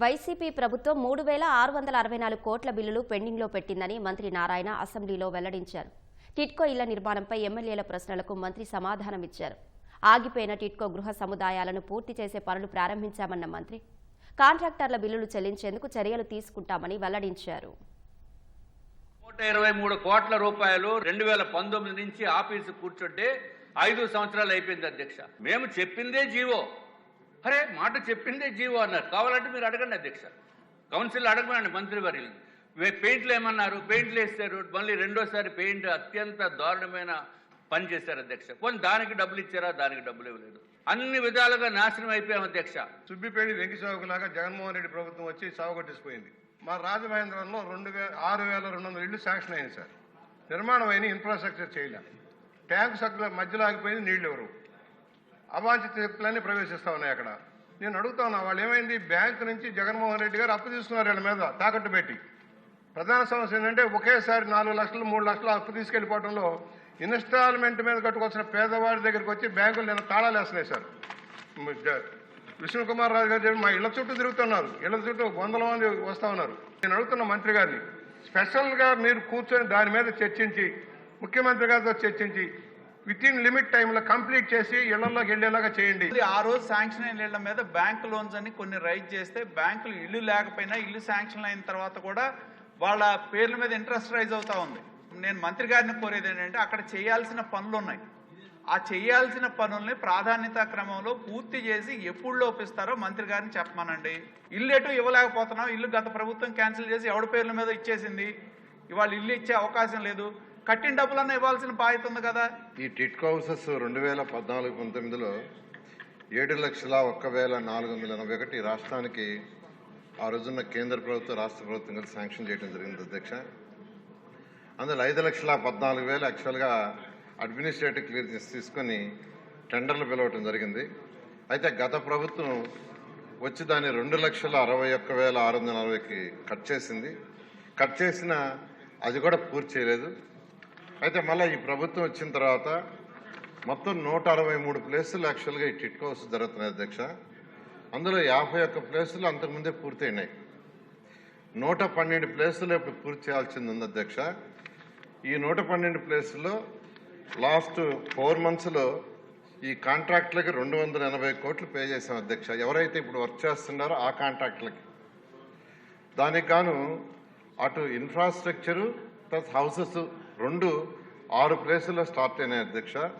YCP ప్రభుత్వం మూడు వేల ఆరు వందల అరవై నాలుగు కోట్ల బిల్లులు పెండింగ్లో పెట్టిందని మంత్రి నారాయణ అసెంబ్లీలో వెల్లడించారు. టిట్కో ఇళ్ళ నిర్మాణంపై ఎమ్మెల్యేల ప్రశ్నలకు మంత్రి సమాధానమిచ్చారు. ఆగిపోయిన టిట్కో గృహ సముదాయాలను పూర్తి చేసే పనులు ప్రారంభించామన్న మంత్రి కాంట్రాక్టర్ల బిల్లులు చెల్లించేందుకు చర్యలు తీసుకుంటామని వెల్లడించారు. నూట ఇరవై మూడు కోట్ల రూపాయలు రెండు వేల పంతొమ్మిది నుంచి ఆఫీసు కూర్చుంటే ఐదు సంవత్సరాలు అయిపోయింది అధ్యక్ష. మేము చెప్పిందే జీవో. అరే మాట చెప్పిందే జీవో అన్నారు. కావాలంటే మీరు అడగండి అధ్యక్ష. కౌన్సిల్ అడగమండి మంత్రి వర్యులు పెయింట్లు ఏమన్నారు? పెయింట్లు వేస్తారు. మళ్ళీ రెండోసారి పెయింట్ అత్యంత దారుణమైన పని చేశారు అధ్యక్ష. కొన్ని దానికి డబ్బులు ఇచ్చారా? దానికి డబ్బులు ఇవ్వలేదు. అన్ని విధాలుగా నాశనం అయిపోయాం అధ్యక్ష. సుబ్బిపేడి వెంకి సాగులాగా జగన్మోహన్ రెడ్డి ప్రభుత్వం వచ్చి సాగుగొట్టేసిపోయింది మా రాజమహేంద్రంలో రెండు వేల ఆరు వేల రెండు వందల ఇళ్ళు శాంక్షన్ అయింది సార్. నిర్మాణం అయిన ఇన్ఫ్రాస్ట్రక్చర్ చేయలే. ట్యాంక్ సగ్గుల మధ్యలో ఆగిపోయింది నీళ్ళు ఎవరు? అవాంఛిత శక్తులన్నీ ప్రవేశిస్తా ఉన్నాయి అక్కడ. నేను అడుగుతా ఉన్నా వాళ్ళు ఏమైంది? బ్యాంకు నుంచి జగన్మోహన్ రెడ్డి గారు అప్పు తీసుకున్నారు వీళ్ళ మీద తాకట్టు పెట్టి. ప్రధాన సమస్య ఏంటంటే ఒకేసారి నాలుగు లక్షలు మూడు లక్షలు అప్పు తీసుకెళ్ళిపోవడంలో ఇన్స్టాల్మెంట్ మీద కట్టుకొచ్చిన పేదవాడి దగ్గరికి వచ్చి బ్యాంకులు నేను తాళాలు వేస్తున్నాయి సార్. విష్ణుకుమార్ రాజు గారు మా ఇళ్ళ చుట్టూ తిరుగుతున్నారు. ఇళ్ళ చుట్టూ వందల మంది వస్తూ ఉన్నారు. నేను అడుగుతున్న మంత్రి గారిని స్పెషల్గా మీరు కూర్చొని దాని మీద చర్చించి ముఖ్యమంత్రి గారితో చర్చించి విత్ ఇన్ లిమిట్ టైంలో కంప్లీట్ చేసి ఇళ్ళలోకి వెళ్ళేలాగా చేయండి. ఆ రోజు శాంక్షన్ అయిన ఇళ్ళ మీద బ్యాంక్ లోన్స్ అని కొన్ని రైజ్ చేస్తే బ్యాంకులు ఇల్లు లేకపోయినా ఇల్లు శాంక్షన్ అయిన తర్వాత కూడా వాళ్ళ పేర్ల మీద ఇంట్రెస్ట్ రైజ్ అవుతా ఉంది. నేను మంత్రి గారిని కోరేది ఏంటంటే అక్కడ చేయాల్సిన పనులు ఉన్నాయి. ఆ చేయాల్సిన పనుల్ని ప్రాధాన్యత క్రమంలో పూర్తి చేసి ఎప్పుడు లోపిస్తారో మంత్రి గారిని చెప్పమనండి. ఇల్లు ఎటు ఇవ్వలేకపోతున్నాం. ఇల్లు గత ప్రభుత్వం క్యాన్సిల్ చేసి ఎవడి పేర్ల మీద ఇచ్చేసింది? ఇవాళ ఇల్లు ఇచ్చే అవకాశం లేదు. కట్టిన డబ్బులన్నా ఇవ్వాల్సిన బాధ్యత ఉంది కదా. ఈ టిట్కో హౌసెస్ రెండు వేల పద్నాలుగు పంతొమ్మిదిలో ఏడు లక్షల ఒక్క వేల నాలుగు వందల ఎనభై ఒకటి రాష్ట్రానికి ఆ రోజున్న కేంద్ర ప్రభుత్వం రాష్ట్ర ప్రభుత్వం కలిసి శాంక్షన్ చేయడం జరిగింది అధ్యక్ష. అందులో ఐదు లక్షల పద్నాలుగు వేలు యాక్చువల్గా అడ్మినిస్ట్రేటివ్ క్లియరెన్స్ తీసుకొని టెండర్లు పిలవటం జరిగింది. అయితే గత ప్రభుత్వం వచ్చి దాన్ని రెండు లక్షల అరవై ఒక్క వేల ఆరు వందల అరవైకి కట్ చేసింది. కట్ చేసిన అది కూడా పూర్తి చేయలేదు. అయితే మళ్ళీ ఈ ప్రభుత్వం వచ్చిన తర్వాత మొత్తం నూట అరవై మూడు ప్లేసులు యాక్చువల్గా ఈ టిట్ హౌస్ జరుగుతున్నాయి అధ్యక్ష. అందులో యాభై ఒక్క ప్లేసులు అంతకుముందే పూర్తయినాయి. నూట పన్నెండు ప్లేసులు ఇప్పుడు పూర్తి చేయాల్సింది ఉంది అధ్యక్ష. ఈ నూట పన్నెండు ప్లేసుల్లో లాస్ట్ ఫోర్ మంత్స్లో ఈ కాంట్రాక్టులకి రెండు వందల ఎనభై కోట్లు పే చేశాం అధ్యక్ష. ఎవరైతే ఇప్పుడు వర్క్ చేస్తున్నారో ఆ కాంట్రాక్టులకి. దానికి గాను అటు ఇన్ఫ్రాస్ట్రక్చరు ప్లస్ హౌసెస్ రెండు ఆరు ప్లేసుల్లో స్టార్ట్ అయినాయి అధ్యక్ష.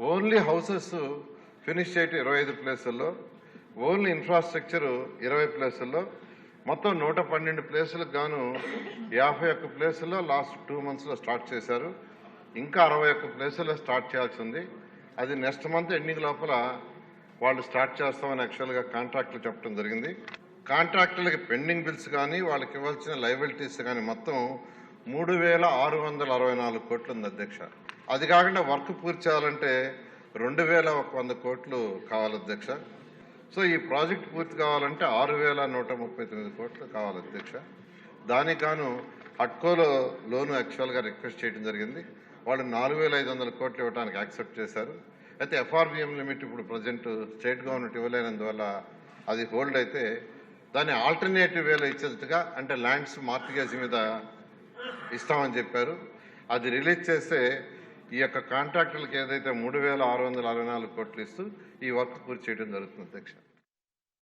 ఓన్లీ హౌసెస్ ఫినిష్ చేయటం ఇరవై ఐదు ప్లేసుల్లో ఓన్లీ ఇన్ఫ్రాస్ట్రక్చర్ ఇరవై ప్లేసుల్లో మొత్తం నూట పన్నెండు ప్లేసులకు గాను యాభై ఒక్క ప్లేసుల్లో లాస్ట్ టూ మంత్స్లో స్టార్ట్ చేశారు. ఇంకా అరవై ఒక్క ప్లేసుల్లో స్టార్ట్ చేయాల్సి ఉంది. అది నెక్స్ట్ మంత్ ఎండింగ్ లోపల వాళ్ళు స్టార్ట్ చేస్తామని యాక్చువల్గా కాంట్రాక్టులు చెప్పడం జరిగింది. కాంట్రాక్టులకి పెండింగ్ బిల్స్ కానీ వాళ్ళకి ఇవ్వాల్సిన లైబిలిటీస్ కానీ మొత్తం మూడు వేల ఆరు వందల అరవై నాలుగు కోట్లు ఉంది అధ్యక్ష. అది కాకుండా వర్క్ పూర్తి చేయాలంటే రెండు వేల ఒక వంద కోట్లు కావాలి అధ్యక్ష. సో ఈ ప్రాజెక్ట్ పూర్తి కావాలంటే ఆరు వేల నూట ముప్పై తొమ్మిది కోట్లు కావాలి అధ్యక్ష. దానికి గాను హట్కోలో లోను యాక్చువల్గా రిక్వెస్ట్ చేయడం జరిగింది. వాళ్ళు నాలుగు వేల ఐదు వందల కోట్లు ఇవ్వడానికి యాక్సెప్ట్ చేశారు. అయితే ఎఫ్ఆర్బిఎం లిమిట్ ఇప్పుడు ప్రజెంట్ స్టేట్ గవర్నమెంట్ ఇవ్వలేనందువల్ల అది హోల్డ్ అయితే దాన్ని ఆల్టర్నేటివ్ వేలో ఇచ్చేట్టుగా అంటే ల్యాండ్స్ మార్టిగేజ్ మీద ఇస్తామని చెప్పారు. అది రిలీజ్ చేస్తే ఈ యొక్క కాంట్రాక్టులకు ఏదైతే మూడు వేల ఆరు వందల అరవై నాలుగు కోట్లు ఇస్తూ ఈ వర్క్ పూర్తి చేయడం జరుగుతుంది అధ్యక్ష.